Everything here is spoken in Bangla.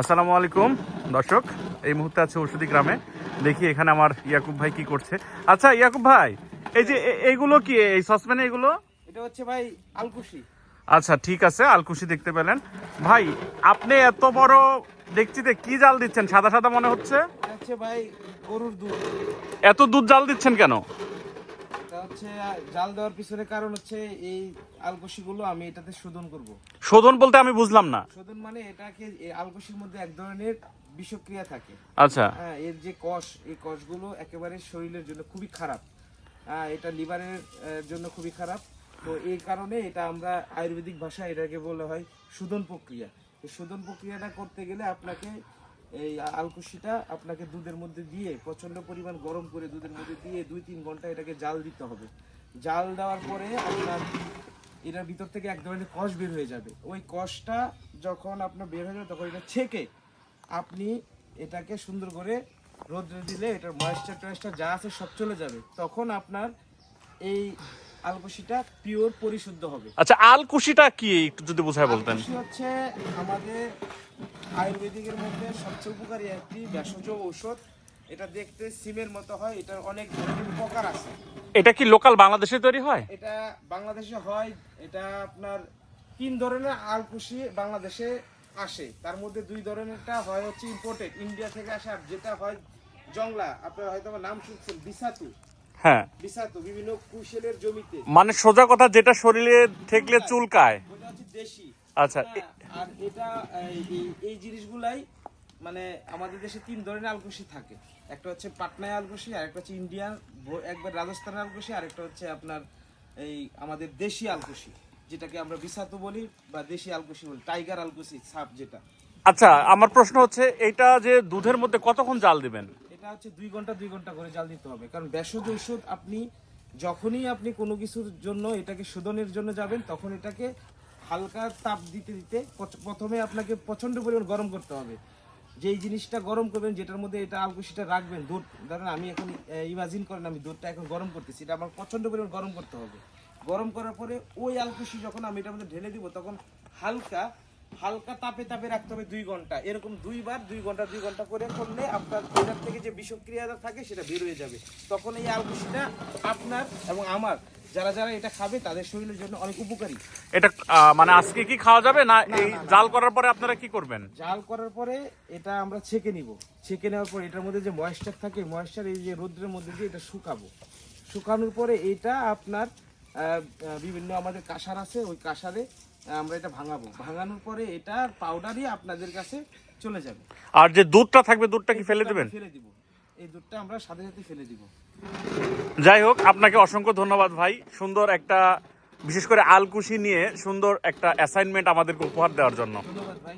আসসালামু আলাইকুম দর্শক। এই মুহূর্তে আছে ঔষধি গ্রামে। দেখি এখানে আমার ইয়াকুব ভাই কি করছে। আচ্ছা ইয়াকুব ভাই এই যে এইগুলো কি? এই সসপ্যানে এগুলো? এটা হচ্ছে ভাই আলকুশি। আচ্ছা ঠিক আছে আলকুশি দেখতে পেলেন। ভাই আপনি এত বড় দেখছিতে কি জাল দিচ্ছেন? সাদা সাদা মনে হচ্ছে ভাই গরুর দুধ। এত দুধ জাল দিচ্ছেন কেন? হচ্ছে জাল দেওয়ার পিছনে কারণ হচ্ছে এই আলকুশি গুলো আমি এটাতে শোধন করব। শোধন বলতে আমি বুঝলাম না। শোধন মানে এটাকে আলকুশির মধ্যে এক ধরনের বিষক্রিয়া থাকে। আচ্ছা। হ্যাঁ এর যে কষ এই কষগুলো একেবারে শরীরের জন্য খুবই খারাপ। হ্যাঁ এটা লিভারের জন্য খুবই খারাপ। তো এই কারণে এটা আমরা আয়ুর্বেদিক ভাষায় এটাকে বলা হয় শোধন প্রক্রিয়া। এই শোধন প্রক্রিয়াটা করতে গেলে আপনাকে এই আলকুশিটা আপনাকে দুধের মধ্যে দিয়ে প্রচণ্ড পরিমাণ গরম করে দুধের মধ্যে দিয়ে দুই তিন ঘণ্টা এটাকে জাল দিতে হবে। জাল দেওয়ার পরে আপনার এটার ভিতর থেকে এক ধরনের কষ বের হয়ে যাবে। ওই কষটা যখন আপনার বের হয়ে যাবে, তখন এটা ছেঁকে আপনি এটাকে সুন্দর করে রোদ্রে দিলে এটার ময়েশ্চার টয়েশ্চার যা আছে সব চলে যাবে। তখন আপনার এই আলকুশিটা পিওর পরিশুদ্ধ হবে। আচ্ছা আলকুশিটা কি একটু যদি বুঝায় বলতেন? হচ্ছে আমাদের আয়ুর্বেদিকের মধ্যে সবচেয়ে উপকারী একটি ভেষজ ঔষধ। এটা দেখতে সিমের মতো হয় এটার অনেক ধরনের উপকার আছে। এটা কি লোকাল বাংলাদেশে তৈরি হয়? এটা বাংলাদেশে হয় এটা আপনার তিন ধরনের আলকুশি বাংলাদেশে আসে। তার মধ্যে দুই ধরনেরটা হয় হচ্ছে ইম্পোর্টেড ইন্ডিয়া থেকে আসা আর যেটা হয় জংলা আপনারা হয়তো নাম শুনছেন বিসাতু। হ্যাঁ। বিভিন্ন কুশেলের জমিতে। মানে সোজা কথা যেটা শরীরে ঠেকলে চুলকায়। দেশি। আচ্ছা আর এটা এই- জিনিসগুলাই মানে আমাদের দেশে তিন ধরনের আলকুশি থাকে। একটা হচ্ছে পাটনায় আলকুশি আর একটা হচ্ছে ইন্ডিয়ান একবার রাজস্থানের আলকুশি আর একটা হচ্ছে আপনার এই আমাদের দেশি আলকুশি যেটাকে আমরা বিসাতু বলি বা দেশি আলকুশি বলি টাইগার আলকুশি সাপ যেটা। আচ্ছা আমার প্রশ্ন হচ্ছে এইটা যে দুধের মধ্যে কতক্ষণ জাল দিবেন? এটা হচ্ছে দুই ঘণ্টা দুই ঘণ্টা করে জাল দিতে হবে। কারণ ভেষজ ওষুধ আপনি যখনই আপনি কোনো কিছুর জন্য এটাকে শোধনের জন্য যাবেন, তখন এটাকে হালকা তাপ দিতে দিতে প্রথমে আপনাকে প্রচণ্ড পরিমাণ গরম করতে হবে। যেই জিনিসটা গরম করবেন, যেটার মধ্যে এটা আলকুশিটা রাখবেন, দুধ। ধরেন আমি এখন ইমাজিন করেন আমি দুধটা এখন গরম করতেছি, এটা আমার প্রচণ্ড পরিমাণ গরম করতে হবে। গরম করার পরে ওই আলকুশি যখন আমি এটার মধ্যে ঢেলে দিব, তখন হালকা হালকা তাপে তাপে রাখতে হবে দুই ঘণ্টা। এরকম দুইবার দুই ঘণ্টা দুই ঘণ্টা করে করলে আপনার এটার থেকে যে বিষক্রিয়াটা থাকে সেটা বের হয়ে যাবে। তখন এই আলকুশিটা আপনার এবং আমার যারা যারা এটা খাবে তাদের শরীরের জন্য অনেক উপকারী। এটা মানে আজকে কি খাওয়া যাবে না এই জাল করার পরে আপনারা কি করবেন? জাল করার পরে এটা আমরা ছেঁকে নিব। ছেঁকে নেওয়ার পর এটার মধ্যে যে ময়েশ্চার থাকে ময়েশ্চার এই যে রোদ্রের মধ্যে দিয়ে এটা শুকাবো। শুকানোর পরে এটা আপনার বিভিন্ন আমাদের কাঁসার আছে ওই কাঁসারে আমরা এটা ভাঙাবো। ভাঙানোর পরে এটা পাউডারই আপনাদের কাছে চলে যাবে। আর যে দুধটা থাকবে দুধটা কি ফেলে দেবেন? ফেলে দিব। এই দুধটা আমরা সাথে সাথে ফেলে দিব। যাই হোক আপনাকে অসংখ্য ধন্যবাদ ভাই। সুন্দর একটা বিশেষ করে আলকুশি নিয়ে সুন্দর একটা অ্যাসাইনমেন্ট আমাদেরকে উপহার দেওয়ার জন্য। ধন্যবাদ ভাই।